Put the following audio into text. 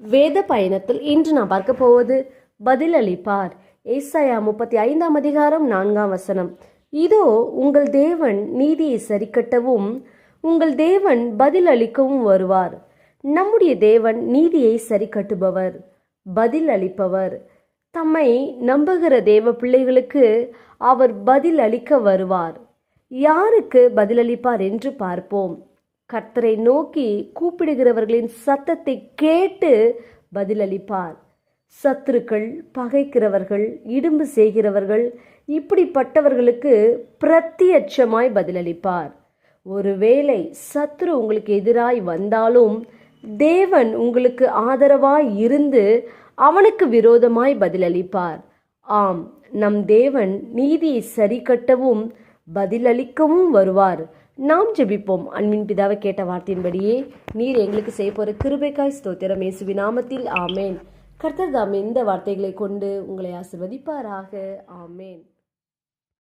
வேத பயணத்தில் இன்று நாம் பார்க்க போவது பதிலளிப்பார். ஏசாயா முப்பத்தி ஐந்தாம் அதிகாரம் நான்காம் வசனம். இதோ உங்கள் தேவன் நீதியை சரிக்கட்டவும் உங்கள் தேவன் பதில் அளிக்கவும் வருவார். நம்முடைய தேவன் நீதியை சரிக்கட்டுபவர் பதில் அளிப்பவர் தம்மை நம்புகிற தேவ பிள்ளைகளுக்கு அவர் பதில் அளிக்க வருவார். யாருக்கு பதிலளிப்பார் என்று பார்ப்போம். கர்த்தரை நோக்கி கூப்பிடுகிறவர்களின் சத்தத்தை கேட்டு பதிலளிப்பார். சத்துருக்கள் பகைக்கிறவர்கள் இடும்பு செய்கிறவர்கள் இப்படிப்பட்டவர்களுக்கு பிரத்தியட்சமாய் பதிலளிப்பார். ஒருவேளை சத்ரு உங்களுக்கு எதிராய் வந்தாலும் தேவன் உங்களுக்கு ஆதரவாய் இருந்து அவனுக்கு விரோதமாய் பதிலளிப்பார். ஆம் நம் தேவன் நீதியை சரி கட்டவும் பதிலளிக்கவும் வருவார். நாம் ஜெபிப்போம். அன்பின் பிதாவை கேட்ட வார்த்தையின்படியே நீர் எங்களுக்கு செய்ய போற கிருபைக்காய் ஸ்தோத்திரம் இயேசுவின் நாமத்தில். ஆமேன். கர்த்தர் தாம் இந்த வார்த்தைகளை கொண்டு உங்களை ஆசிர்வதிப்பாராக. ஆமேன்.